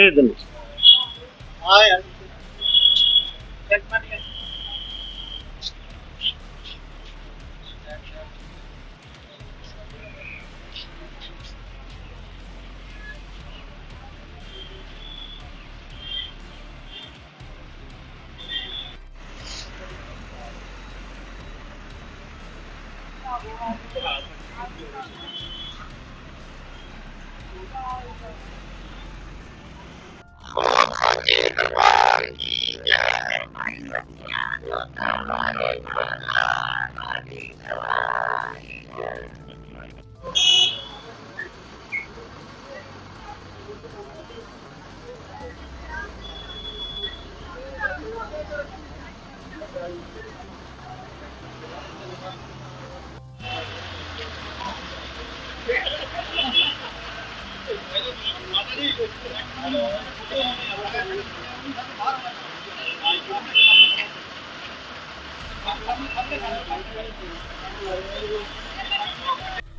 ਭੇਜ ਦਿੰਦੇ ਆ ਯਾਰ ਚੈੱਕ ਕਰ ਲਿਆ ਆ Thank you. ਜੈ ਨਹੀਂ ਹੈ ਕੋਈ ਗੱਲ ਨਹੀਂ ਤੇ ਮੈਂ ਆਉਂਦਾ ਨਹੀਂ ਗਾ ਅੱਜ ਤੇ ਗੱਲ ਤੇ ਤੂੰ ਐਂ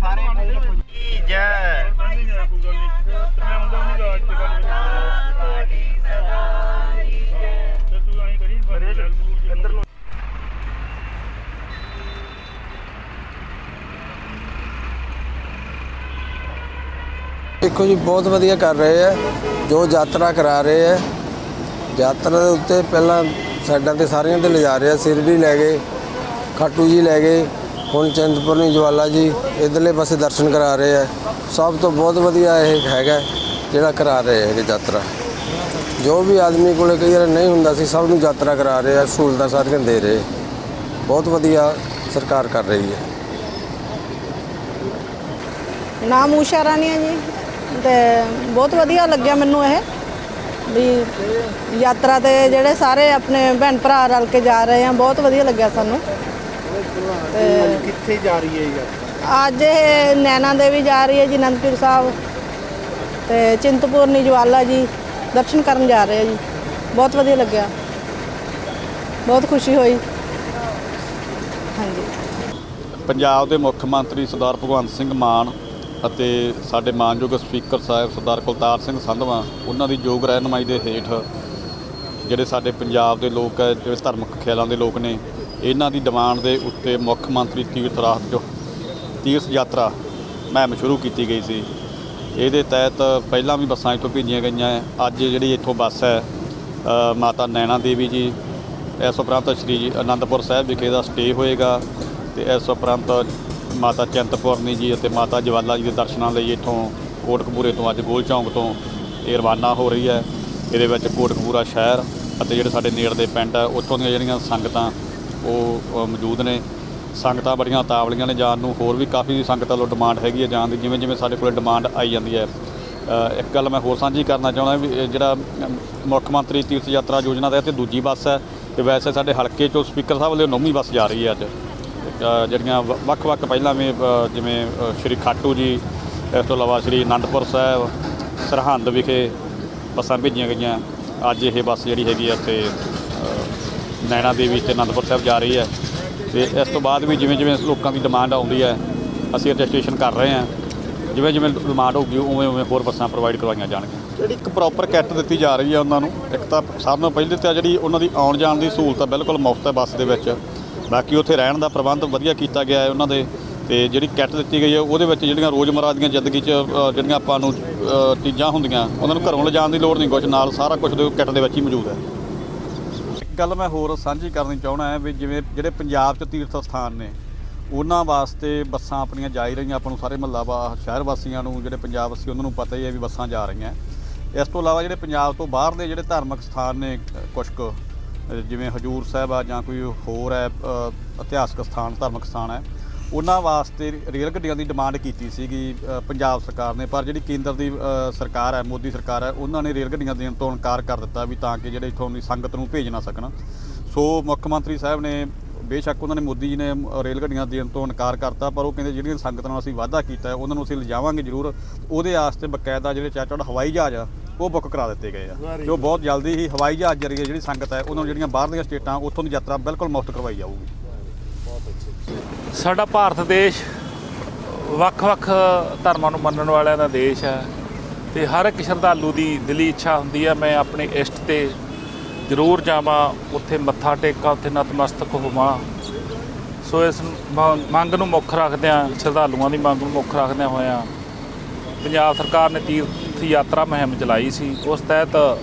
ਕਰੀ ਇੱਧਰ ਨੂੰ ਦੇਖੋ ਜੀ ਬਹੁਤ ਵਧੀਆ ਕਰ ਰਹੇ ਆ ਜੋ ਯਾਤਰਾ ਕਰਾ ਰਹੇ ਆ। ਯਾਤਰਾ ਦੇ ਉੱਤੇ ਪਹਿਲਾਂ ਸਾਈਡਾਂ ਤੇ ਸਾਰੀਆਂ ਤੇ ਲਿਜਾ ਰਹੇ ਸਿਰੜੀ ਲੈ ਗਏ ਖਾਟੂ ਜੀ ਲੈ ਗਏ। ਹੁਣ ਚਿੰਤਪੁਰਨੀ ਜਵਾਲਾ ਜੀ, ਇਧਰਲੇ ਪਾਸੇ ਦਰਸ਼ਨ ਕਰਾ ਰਹੇ ਆ। ਸਭ ਤੋਂ ਬਹੁਤ ਵਧੀਆ ਇਹ ਹੈਗਾ, ਜਿਹੜਾ ਕਰਾ ਰਹੇ ਇਹ ਯਾਤਰਾ। ਜੋ ਵੀ ਆਦਮੀ ਕੋਲੇ ਕਈ ਵਾਰ ਨਹੀਂ ਹੁੰਦਾ ਸੀ, ਸਭ ਨੂੰ ਯਾਤਰਾ ਕਰਾ ਰਹੇ ਆ, ਸਹੂਲਤਾਂ ਸਾਰੀਆਂ ਦੇ ਰਹੇ। ਬਹੁਤ ਵਧੀਆ ਸਰਕਾਰ ਕਰ ਰਹੀ ਹੈ। ਨਾਮ ਊਸ਼ਾ ਰਾਣੀ ਹੈ ਜੀ। ਤੇ ਬਹੁਤ ਵਧੀਆ ਲੱਗਿਆ ਮੈਨੂੰ ਇਹ, ਵੀ ਯਾਤਰਾ ਤੇ ਜਿਹੜੇ ਸਾਰੇ ਆਪਣੇ ਭੈਣ ਭਰਾ ਰਲ ਕੇ ਜਾ ਰਹੇ ਆ, ਬਹੁਤ ਵਧੀਆ ਲੱਗਿਆ ਸਾਨੂੰ। ਤੇ ਕਿੱਥੇ ਜਾ ਰਹੀ ਹੈ ਯਾਰ ਅੱਜ ਇਹ ਨੈਣਾ ਦੇਵੀ ਜਾ ਰਹੀ ਹੈ ਜੀ ਅਨੰਦਪੁਰ ਸਾਹਿਬ। ਤੇ ਚਿੰਤਪੁਰਨੀ ਜਵਾਲਾ ਜੀ ਦਰਸ਼ਨ ਕਰਨ ਜਾ ਰਹੇ ਆ ਜੀ। ਬਹੁਤ ਵਧੀਆ ਲੱਗਿਆ। ਬਹੁਤ ਖੁਸ਼ੀ ਹੋਈ। ਹਾਂਜੀ। ਪੰਜਾਬ ਦੇ ਮੁੱਖ ਮੰਤਰੀ ਸਰਦਾਰ ਭਗਵੰਤ ਸਿੰਘ ਮਾਨ ਅਤੇ ਸਾਡੇ ਮਾਨਯੋਗ ਸਪੀਕਰ ਸਾਹਿਬ ਸਰਦਾਰ ਕੁਲਤਾਰ ਸਿੰਘ ਸੰਧਵਾ ਉਹਨਾਂ ਦੀ ਯੋਗ ਰਹਿਨਮਾਈ ਦੇ ਹੇਠ ਜਿਹੜੇ ਸਾਡੇ ਪੰਜਾਬ ਦੇ ਲੋਕ ਹੈ ਜਿਹੜੇ ਧਾਰਮਿਕ ਖਿਆਲਾਂ ਦੇ ਲੋਕ ਨੇ ਇਹਨਾਂ ਦੀ ਡਿਮਾਂਡ ਦੇ ਉੱਤੇ ਮੁੱਖ ਮੰਤਰੀ ਤੀਰਥ ਰਾਹ ਜੋ ਤੀਰਥ ਯਾਤਰਾ ਮਹਿਮ ਸ਼ੁਰੂ ਕੀਤੀ ਗਈ ਸੀ ਇਹਦੇ ਤਹਿਤ ਪਹਿਲਾਂ ਵੀ ਬੱਸਾਂ ਇੱਥੋਂ ਭੇਜੀਆਂ ਗਈਆਂ ਹੈ। ਅੱਜ ਜਿਹੜੀ ਇੱਥੋਂ ਬੱਸ ਹੈ ਮਾਤਾ ਨੈਣਾ ਦੇਵੀ ਜੀ, ਇਸ ਉਪਰੰਤ ਸ਼੍ਰੀ ਅਨੰਦਪੁਰ ਸਾਹਿਬ ਵਿਖੇ ਦਾ ਸਟੇ ਹੋਏਗਾ ਤੇ ਇਸ ਉਪਰੰਤ ਮਾਤਾ ਚਿੰਤਪੁਰਨੀ ਜੀ ਅਤੇ ਮਾਤਾ ਜਵਾਲਾ ਜੀ ਦੇ ਦਰਸ਼ਨਾਂ ਲਈ ਇੱਥੋਂ ਕੋਟਕਪੂਰੇ ਤੋਂ ਅੱਜ ਗੋਲ ਚੌਂਕ ਤੋਂ ਇਹ ਰਵਾਨਾ ਹੋ ਰਹੀ ਹੈ ਇਹਦੇ ਵਿੱਚ ਕੋਟਕਪੂਰਾ ਸ਼ਹਿਰ ਅਤੇ ਜਿਹੜੇ ਸਾਡੇ ਨੇੜਲੇ ਦੇ ਪਿੰਡ ਆ ਉੱਥੋਂ ਦੀਆਂ ਜਿਹੜੀਆਂ ਸੰਗਤਾਂ ਉਹ ਮੌਜੂਦ ਨੇ। ਸੰਗਤਾਂ ਬੜੀਆਂ ਤਾਵਲੀਆਂ ਨੇ ਜਾਣ ਨੂੰ। ਹੋਰ ਵੀ ਕਾਫੀ ਸੰਗਤਾਂ ਵੱਲੋਂ ਡਿਮਾਂਡ ਹੈਗੀ ਹੈ ਜਾਣ ਦੀ, ਜਿਵੇਂ ਜਿਵੇਂ ਸਾਡੇ ਕੋਲ ਡਿਮਾਂਡ ਆਈ ਜਾਂਦੀ ਹੈ। ਇੱਕ ਗੱਲ ਮੈਂ ਹੋਰ ਸਾਂਝੀ ਕਰਨਾ ਚਾਹੁੰਦਾ ਵੀ ਜਿਹੜਾ ਮੁੱਖ ਮੰਤਰੀ ਤੀਰਥ ਯਾਤਰਾ ਯੋਜਨਾ ਦਾ ਤੇ ਦੂਜੀ ਬੱਸ ਹੈ, ਤੇ ਵੈਸੇ ਸਾਡੇ ਹਲਕੇ ਚੋਂ ਸਪੀਕਰ ਸਾਹਿਬ ਵੱਲੋਂ ਨੌਵੀਂ ਬੱਸ ਜਾ ਰਹੀ ਹੈ ਅੱਜ। ਜਿਹੜੀਆਂ ਵ- ਵੱਖ-ਵੱਖ ਪਹਿਲਾਂ ਵੀ ਜਿਵੇਂ ਸ਼੍ਰੀ ਖਾਟੂ ਜੀ, ਇਸ ਤੋਂ ਇਲਾਵਾ ਸ਼੍ਰੀ ਅਨੰਦਪੁਰ ਸਾਹਿਬ, ਸਰਹੰਦ ਵਿਖੇ ਬੱਸਾਂ ਭੇਜੀਆਂ ਗਈਆਂ। ਅੱਜ ਇਹ ਬੱਸ ਜਿਹੜੀ ਹੈਗੀ ਆ ਤੇ ਨੈਣਾ ਦੇਵੀ ਤੇ ਅਨੰਦਪੁਰ ਸਾਹਿਬ ਜਾ ਰਹੀ ਹੈ। ਤੇ ਇਸ ਤੋਂ ਬਾਅਦ ਵੀ ਜਿਵੇਂ ਜਿਵੇਂ ਲੋਕਾਂ ਦੀ ਡਿਮਾਂਡ ਆਉਂਦੀ ਹੈ, ਅਸੀਂ ਰਜਿਸਟ੍ਰੇਸ਼ਨ ਕਰ ਰਹੇ ਹਾਂ। ਜਿਵੇਂ ਜਿਵੇਂ ਡਿਮਾਂਡ ਹੋਊਗੀ, ਉਵੇਂ ਉਵੇਂ ਹੋਰ ਬੱਸਾਂ ਪ੍ਰੋਵਾਈਡ ਕਰਵਾਈਆਂ ਜਾਣਗੀਆਂ। ਜਿਹੜੀ ਇੱਕ ਪ੍ਰੋਪਰ ਕਿੱਟ ਦਿੱਤੀ ਜਾ ਰਹੀ ਹੈ ਉਹਨਾਂ ਨੂੰ, ਇੱਕ ਤਾਂ ਸਭ ਤੋਂ ਪਹਿਲੇ ਤਾਂ ਜਿਹੜੀ ਉਹਨਾਂ ਦੀ ਆਉਣ ਜਾਣ ਦੀ ਸਹੂਲਤ ਹੈ ਬਿਲਕੁਲ ਮੁਫਤ ਹੈ ਬੱਸ ਦੇ ਵਿੱਚ। ਬਾਕੀ ਉੱਥੇ ਰਹਿਣ ਦਾ ਪ੍ਰਬੰਧ ਵਧੀਆ ਕੀਤਾ ਗਿਆ ਹੈ ਉਹਨਾਂ ਦੇ, ਤੇ ਜਿਹੜੀ ਕਿੱਟ ਦਿੱਤੀ ਗਈ ਹੈ, ਉਹਦੇ ਵਿੱਚ ਜਿਹੜੀਆਂ ਰੋਜ਼ਮਰਾ ਦੀਆਂ ਜ਼ਿੰਦਗੀ 'ਚ ਜਿਹੜੀਆਂ ਆਪਾਂ ਨੂੰ ਚੀਜ਼ਾਂ ਹੁੰਦੀਆਂ, ਉਹਨਾਂ ਨੂੰ ਘਰੋਂ ਲਿਜਾਣ ਦੀ ਲੋੜ ਨਹੀਂ ਕੁਛ, ਨਾਲ ਸਾਰਾ ਕੁਝ ਦੇ ਕਿੱਟ ਦੇ ਵਿੱਚ ਹੀ ਮੌਜੂਦ ਹੈ। ਇੱਕ ਗੱਲ ਮੈਂ ਹੋਰ ਸਾਂਝੀ ਕਰਨੀ ਚਾਹਣਾ ਹੈ ਵੀ ਜਿਵੇਂ ਜਿਹੜੇ ਪੰਜਾਬ 'ਚ ਤੀਰਥ ਸਥਾਨ ਨੇ ਉਹਨਾਂ ਵਾਸਤੇ ਬੱਸਾਂ ਆਪਣੀਆਂ ਜਾ ਹੀ ਰਹੀਆਂ ਆਪਾਂ ਨੂੰ ਸਾਰੇ ਮਹੱਲਾ ਵਾ ਸ਼ਹਿਰ ਵਾਸੀਆਂ ਨੂੰ ਜਿਹੜੇ ਪੰਜਾਬ ਵਾਸੀ ਉਹਨਾਂ ਨੂੰ ਪਤਾ ਹੀ ਹੈ ਵੀ ਬੱਸਾਂ ਜਾ ਰਹੀਆਂ। ਇਸ ਤੋਂ ਇਲਾਵਾ ਜਿਹੜੇ ਪੰਜਾਬ ਤੋਂ ਬਾਹਰ ਦੇ ਜਿਹੜੇ ਧਾਰਮਿਕ ਸਥਾਨ ਨੇ ਅ, ਕੁਛ ਕੁ ਜਿਵੇਂ ਹਜੂਰ ਸਾਹਿਬ ਆ ਜਾਂ ਕੋਈ ਹੋਰ ਹੈ ਇਤਿਹਾਸਕ ਸਥਾਨ ਧਾਰਮਿਕ ਸਥਾਨ ਹੈ ਉਹਨਾਂ ਵਾਸਤੇ ਰੇਲ ਗੱਡੀਆਂ ਦੀ ਡਿਮਾਂਡ ਕੀਤੀ ਸੀਗੀ ਅ, ਪੰਜਾਬ ਸਰਕਾਰ ਨੇ। ਪਰ ਜਿਹੜੀ ਕੇਂਦਰ ਦੀ ਅ, ਸਰਕਾਰ ਹੈ ਮੋਦੀ ਸਰਕਾਰ ਹੈ ਉਹਨਾਂ ਨੇ ਰੇਲ ਗੱਡੀਆਂ ਦੇਣ ਤੋਂ ਇਨਕਾਰ ਕਰ ਦਿੱਤਾ ਵੀ ਤਾਂ ਕਿ ਜਿਹੜੇ ਇੱਥੋਂ ਦੀ ਸੰਗਤ ਨੂੰ ਭੇਜ ਨਾ ਸਕਣ। ਸੋ ਮੁੱਖ ਮੰਤਰੀ ਸਾਹਿਬ ਨੇ ਬੇਸ਼ੱਕ ਉਹਨਾਂ ਨੇ ਮੋਦੀ ਜੀ ਨੇ ਰੇਲ ਗੱਡੀਆਂ ਦੇਣ ਤੋਂ ਇਨਕਾਰ ਕਰਤਾ ਪਰ ਉਹ ਕਹਿੰਦੇ ਜਿਹੜੀਆਂ ਸੰਗਤ ਨਾਲ ਅਸੀਂ ਵਾਅਦਾ ਕੀਤਾ ਹੈ ਉਹਨਾਂ ਨੂੰ ਅਸੀਂ ਲਿਜਾਵਾਂਗੇ ਜ਼ਰੂਰ। ਉਹਦੇ ਵਾਸਤੇ ਬਕਾਇਦਾ ਜਿਹੜੇ ਚਾਰਟਰਡ ਹਵਾਈ ਜਹਾਜ਼ ਆ ਉਹ ਬੁੱਕ ਕਰਾ ਦਿੱਤੇ ਗਏ ਆ। ਜੋ ਬਹੁਤ ਜਲਦੀ ਹੀ ਹਵਾਈ ਜਹਾਜ਼ ਜਰੀਏ ਜਿਹੜੀ ਸੰਗਤ ਹੈ ਉਹਨਾਂ ਨੂੰ ਜਿਹੜੀਆਂ ਬਾਹਰਲੀਆਂ ਸਟੇਟਾਂ ਉੱਥੋਂ ਦੀ ਯਾਤਰਾ ਬਿਲਕੁਲ ਮੁਫਤ ਕਰਵਾਈ ਜਾਊਗੀ। ਸਾਡਾ ਭਾਰਤ ਦੇਸ਼ ਵੱਖ-ਵੱਖ ਧਰਮਾਂ ਨੂੰ ਮੰਨਣ ਵਾਲਿਆਂ ਦਾ ਦੇਸ਼ ਹੈ ਤੇ ਹਰ ਇੱਕ ਸ਼ਰਧਾਲੂ ਦੀ ਦਿਲੀ ਇੱਛਾ ਹੁੰਦੀ ਹੈ, ਮੈਂ ਆਪਣੇ ਇਸ਼ਟ ਤੇ ਜ਼ਰੂਰ ਜਾਵਾਂ, ਉੱਥੇ ਮੱਥਾ ਟੇਕਾਂ, ਉੱਥੇ ਨਤਮਸਤਕ ਹੋਵਾਂ। ਸੋ ਇਸ ਮ- ਮੰਗ ਨੂੰ ਮੁੱਖ ਰੱਖਦਿਆਂ, ਸ਼ਰਧਾਲੂਆਂ ਦੀ ਮੰਗ ਨੂੰ ਮੁੱਖ ਰੱਖਦਿਆਂ ਹੋਇਆਂ ਪੰਜਾਬ ਸਰਕਾਰ ਨੇ ਤੀਰਥ ਯਾਤਰਾ ਮੁਹਿੰਮ ਚਲਾਈ ਸੀ। ਉਸ ਤਹਿਤ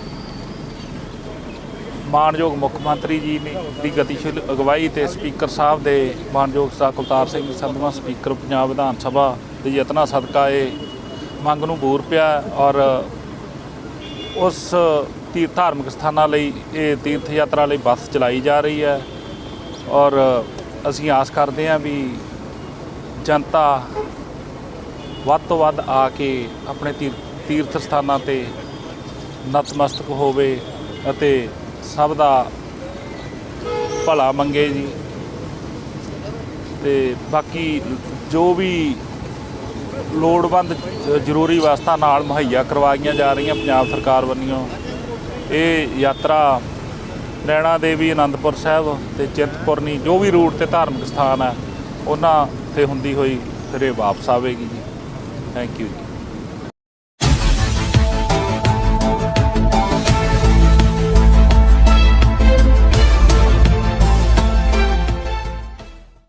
ਮਾਨਯੋਗ ਮੁੱਖ ਮੰਤਰੀ ਜੀ ਨੇ ਦੀ ਗਤੀਸ਼ੀਲ ਅਗਵਾਈ ਤੇ ਸਪੀਕਰ ਸਾਹਿਬ ਦੇ ਮਾਨਯੋਗ ਸਰ ਕੁਲਤਾਰ ਸਿੰਘ ਸੰਧਵਾ ਸਪੀਕਰ ਪੰਜਾਬ ਵਿਧਾਨ ਸਭਾ ਦੇ ਯਤਨਾਂ ਸਦਕਾ ਇਹ ਮੰਗ ਨੂੰ ਬੂਰ ਪਿਆ ਔਰ ਉਸ ਤੀਰਥ ਧਾਰਮਿਕ ਸਥਾਨਾਂ ਲਈ ਇਹ ਤੀਰਥ ਯਾਤਰਾ ਲਈ ਬੱਸ ਚਲਾਈ ਜਾ ਰਹੀ ਹੈ ਔਰ ਅਸੀਂ ਆਸ ਕਰਦੇ ਹਾਂ ਵੀ ਜਨਤਾ ਵੱਧ ਤੋਂ ਵੱਧ ਆ ਕੇ ਆਪਣੇ ਤੀਰ- ਤੀਰਥ ਸਥਾਨਾਂ ਤੇ ਨਤਮਸਤਕ ਹੋਵੇ ਅਤੇ ਸਭ ਦਾ ਭਲਾ ਮੰਗੇ ਜੀ। ਤੇ ਬਾਕੀ ਜੋ ਵੀ ਲੋੜਵੰਦ, ਜ਼ਰੂਰੀ ਵਸਤਾਂ ਨਾਲ ਮੁਹੱਈਆ ਕਰਵਾਈਆਂ ਜਾ ਰਹੀਆਂ ਪੰਜਾਬ ਸਰਕਾਰ ਵੱਲੋਂ, ਇਹ ਯਾਤਰਾ ਨੈਣਾ ਦੇਵੀ ਆਨੰਦਪੁਰ ਸਾਹਿਬ ਤੇ ਚਿੰਤਪੁਰਨੀ ਜੋ ਵੀ ਰੂਟ ਤੇ ਧਾਰਮਿਕ ਸਥਾਨ ਹੈ ਉਹਨਾਂ ਤੇ ਹੁੰਦੀ ਹੋਈ ਫਿਰ ਇਹ ਵਾਪਸ ਆਵੇਗੀ ਜੀ। ਥੈਂਕ ਯੂ ਜੀ।